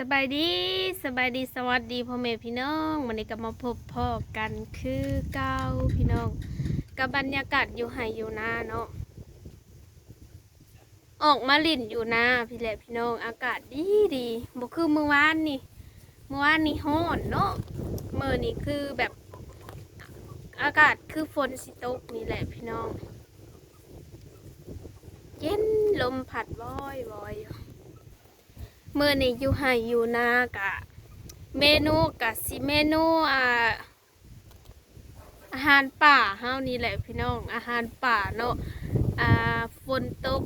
สบายดีสบายดีสวัสดีพ่อแม่พี่น้องวันนี้ก็มาพบพ่อกันคือเก้าพี่น้องกับบรรยากาศอยู่ไหอยู่นาเนาะออกมาลิ่นอยู่นาพี่แหละพี่น้องอากาศดีดีบ่คือเมื่อวานนี่เมื่อวานนี่ฮ้อนเนาะเมื่อนี่คือแบบอากาศคือฝนสิตกนี่แหละพี่น้อง เย็นลมผัดวอยวอยอยู่ เมื่อนี้อยู่ไห้อยู่นากะ เมนูกะสิเมนูอ่าอาหารป่าเฮานี่แหละพี่น้อง อาหารป่าเนาะอ่าฝนตก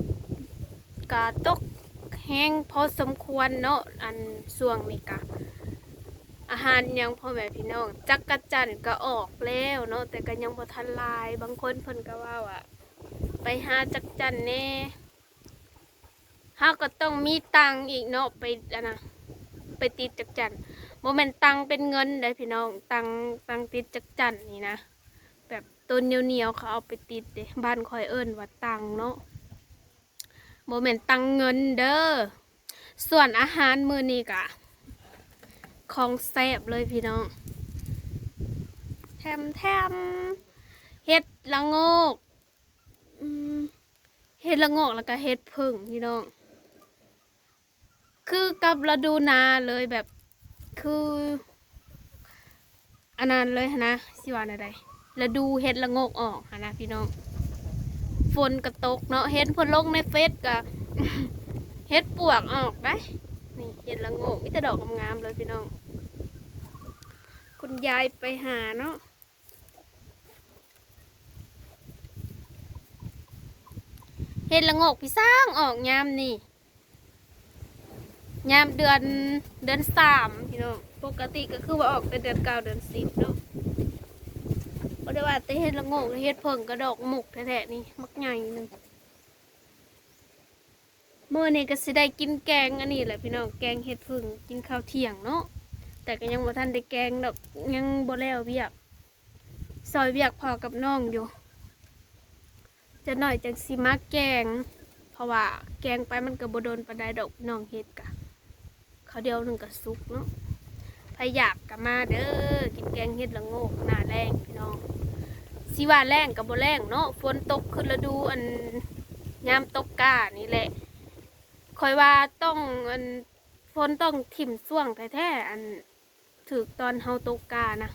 กะตกแห้งพอสมควรเนาะอันช่วงนี้กะอาหารยังพ่อแม่พี่น้อง จักกะจันก็ออกแล้วเนาะแต่ก็ยังบ่ทันลาย บางคนเพิ่นก็ว่าว่าไปหาจักจันแน่ เฮาก็ต้องมีตังอีกเนาะไปอันนะไปติดจักจันโมเมนตังเป็นเงินได้พี่น้องตังตังติดจักจันนี่นะแบบตัวเหนียวเหนียวๆเขาเอาไปติดเด้บ้านคอยเอิ้นว่าตังเนาะโมเมนตังเงินเด้อส่วนอาหารมื้อนี้กะของแซ่บเลยพี่น้องแถมแถมเฮ็ดละงกอืมเฮ็ดละโงกแล้วก็เฮ็ดผึ่งพี่น้อง คือกับฤดูนาเลยแบบคืออันนั้นเลยนะสิว่าอะไรฤดูเห็ดละงกออกนะพี่น้อง ฝนกระตกเนาะเห็ดพนลงในเฟซกะเห็ดปวกออกได้นี่เห็ดละงกมิแต่ดอกงามๆเลยพี่น้อง คุณยายไปหาเนาะเห็ดละงกพี่สร้างออกยามนี่ ยามเดือนเดือนสามพี่น้องปกติก็คือว่าออกแต่เดือนเก้าเดือนสิบเนาะก็ได้ว่าแต่เฮ็ดละโงกเฮ็ดเพิ่งกระดอกหมกแท้ๆนี่มักใหญ่หนึงเมื่อนี้ก็สิได้กินแกงอันนี้แหละพี่น้องแกงเฮ็ดเพิ่งกินข้าวเที่ยงเนาะแต่ก็ยังบ่ทันได้แกงดอกยังบ่แล้วเวียกซอยเวียกพอกับน้องอยู่ จะหน่อยจังสิมาแกง เพราะว่าแกงไปมันก็บ่โดนปานใดดอกพี่น้องเฮ็ดกะ เขาวเดียวหนึ่งกับซุกเนาะใครอยากกะมาเด้อกินแกงเฮ็ดละโงกหน้าแรงพี่น้องสิว่าแรงกับบ่แรงเนาะฝนตกขึ้นฤดูอันยามตกกานี่แหละคอยว่าต้องอันฝนต้องถิ่มส่วงแท้ๆอันถึกตอนเฮาตกกานะ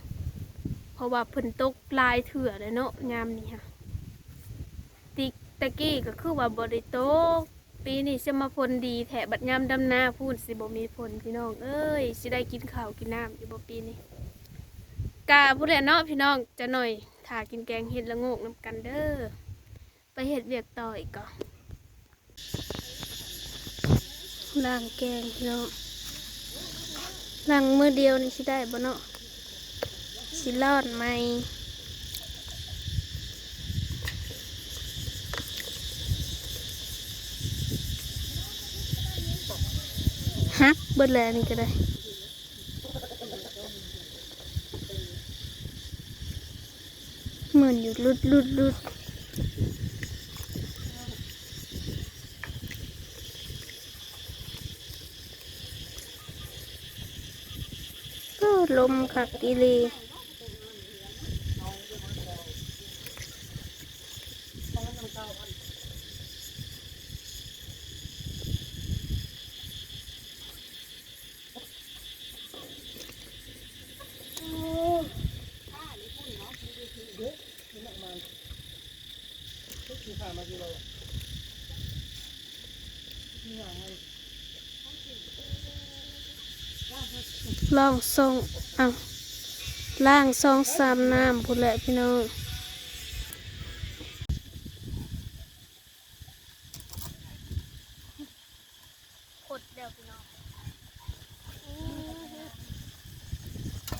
เพราะว่าเพิ่นตกลายเถื่อเลยเนาะยามนี้ค่ะติกตะกี้ก็คือว่าบ่ได้ตก ปีนี้จะมาพลดีแถบัดยามดำนาพูดสิบ่มีผลพี่น้อง เอ้ยสิได้กินข้าวกินน้ำอยู่บ่ปีนี้กาผู้ใดเนาะพี่น้องจะหน่อยถากินแกงเห็ดละโงกน้ำกันเด้อไปเห็ดเวียกต่ออีกก่อนล้างแกงพี่น้องล้างมือเดียวนี่สิได้บ่เนาะสิรอดไหม ฮักเบิดแล้วนี่ก็ได้เหมือนอยู่ลุดลุดลุดก็ลมขักอีลี ลองทรงเอาล่างซองสามน้ำพูดแหละพี่น้องขดเดียวพี่น้อง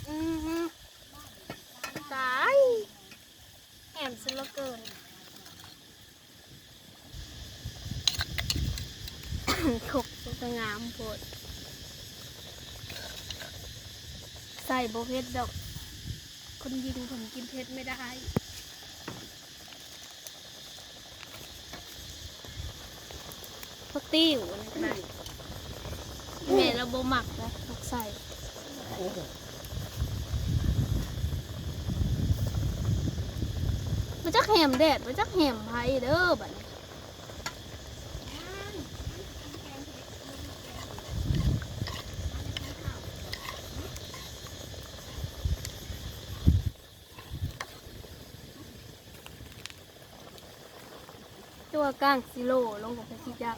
อือหือตายแอมซะเหลือเกินขกจะงามโพด ใส่โบเพ็ดดอก คนยิงผมกินเพชรไม่ได้พักติ้วนะแม่เราโบหมักนะลูกใส่มาจักแหมแดดมาจักแหมไผเด้อบัดนี้ ก้างซิโลลงกับพระชิจัก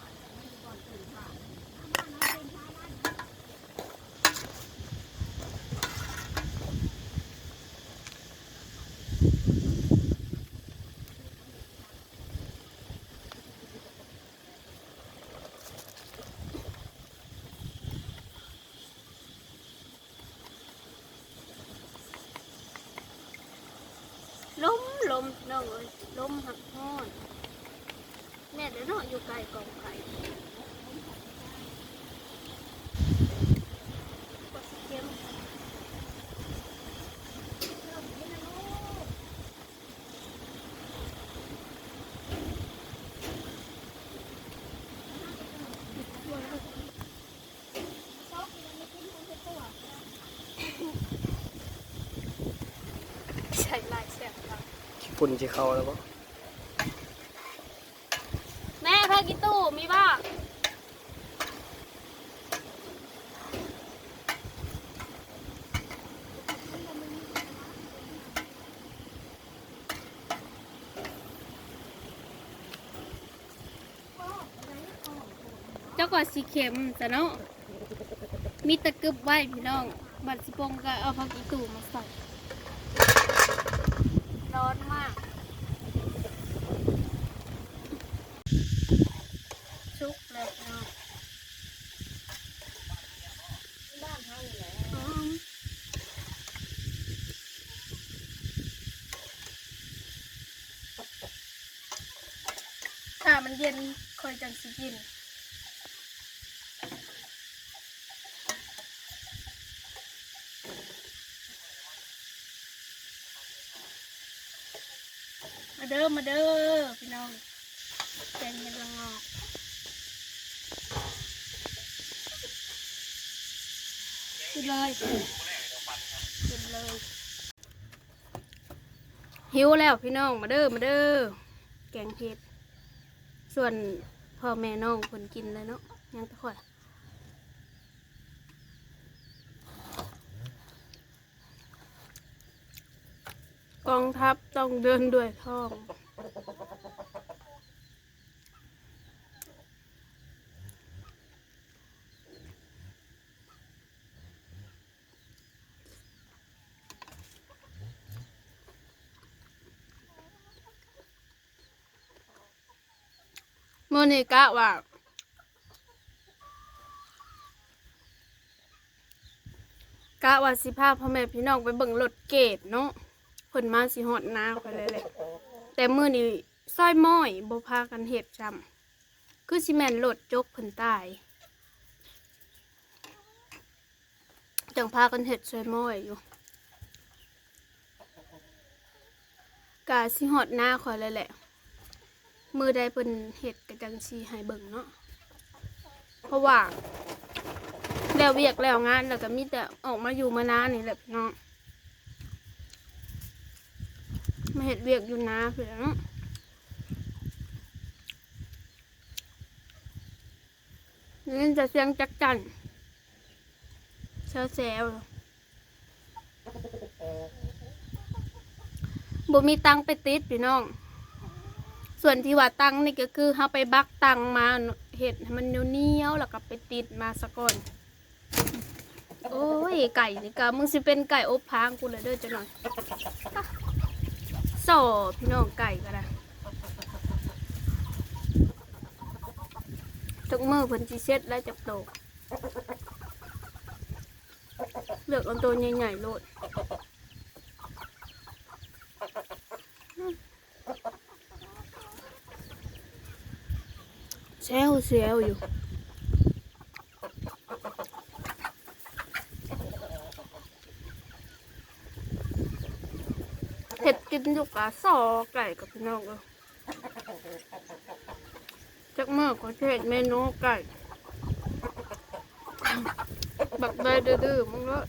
ล้มล้มน้องเอ้ยล้มหักห้อน แม่เดี๋ยวเนาะอยู่ไกลกองไก่กดสิเข้มใช่ลายแสบครับฝุ่นที่เขาแล้วก็แม่พากิตู้มีบ้าง เจ้าก็สีเข็มแต่เนาะมีตะกึบไว้พี่น้อง บัตรสิปงก็เอาพักอีตู่มาใส่ร้อนมากชุกเลยเนาะบ้านเขาอยู่แล้วถ้ามันเย็นคอยจังสิกิน เด้อมาเด้อพี่น้องแกงเห็ดละงอกกินเลยกินเลยหิวแล้วพี่น้องมาเด้อมาเด้อแกงเห็ดส่วนพ่อแม่น้องคนกินเลยเนาะยังตะข่อย กองทัพต้องเดินด้วยท้อง โมนิกะว่ากะว่าสิพาพ่อแม่พี่น้องไปเบิ่งรถเกตเนาะ พิ่นมาสิฮอดนาไปเลยแหละแต่มื้อนี้ซอยม้อยบ่พากันเฮ็ดจำคือสิแม่นรถจกเพิ่นตายจังพากันเฮ็ดซอยม้อยอยู่กะสิฮอดนาข่อยเลยแหละมือใดเพิ่นเฮ็ดก็จังสิให้เบิ่งเนาะ เพราะว่าแล้วเวียกแล้วงานแล้วก็มีแต่ออกมาอยู่มานานนี่แหละพี่น้องมา เห็ดเวียกอยู่นาเพื่อนเนาะนี่จะเสียงจักจันเซลเซลบ่มีตังไปติดพี่น้อง ส่วนที่ว่าตังนี่ก็คือเฮาไปบักตังมาเห็ดมันเนียวๆแล้วก็ไปติดมาสะก่อนโอ้ยไก่นี่กะมึงสิเป็นไก่อบพางกูเลยเด้อจังหน่อย สอพี่น้องไก่ก็ได้ทุกมือเพิ่นสิเซ็ตแล้วจับโตกเลือกเอาตัวใหญ่ๆโลดแซวเซลอยู่ เห็ดกินอยู่กับซอไก่กับพี่น้องเลยจักเมื่อก็เห็ดเมนูไก่บักใบดื้อๆมึงก็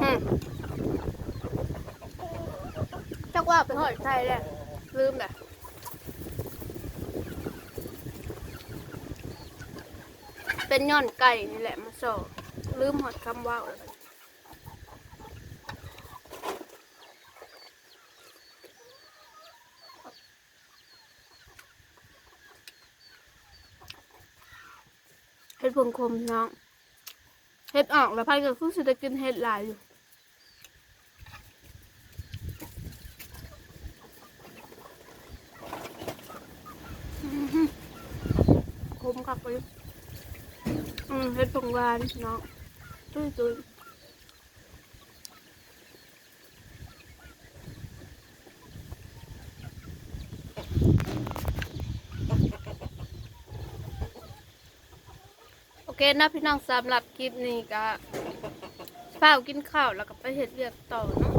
อืมจักว่าไปหอยไทยเลยลืมแหละ เป็นย่อนไก่นี่แหละมาสอลืมหอดคำว่าวเห็ดผงคมน้องเห็ดออกแล้วพันก็คือสิได้กินเห็ดหลายอยู่คมคักเลย อืมเห็ดผงหวานพี่น้องตุ้ยตุ้ยโอเคนะพี่น้องสำหรับคลิปนี้ก็เฝ้าวกินข้าวแล้วก็ไปเห็ดเรียกต่อเนาะ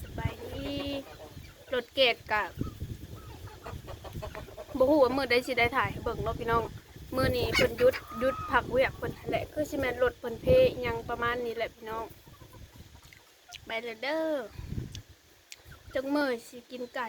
สบายดีรถเกตกับบ่ฮู้ว่ามื้อใดสิได้ถ่ายให้เบิ่งเนาะพี่น้อง มื้อนี้เพิ่นหยุดหยุดพักเวียกเพิ่นนั่นแหละคือสิแม่นรถเพิ่นเพอิหยังประมาณนี้แหละพี่น้องไปเลยเด้อจังมื้อสิกินไก่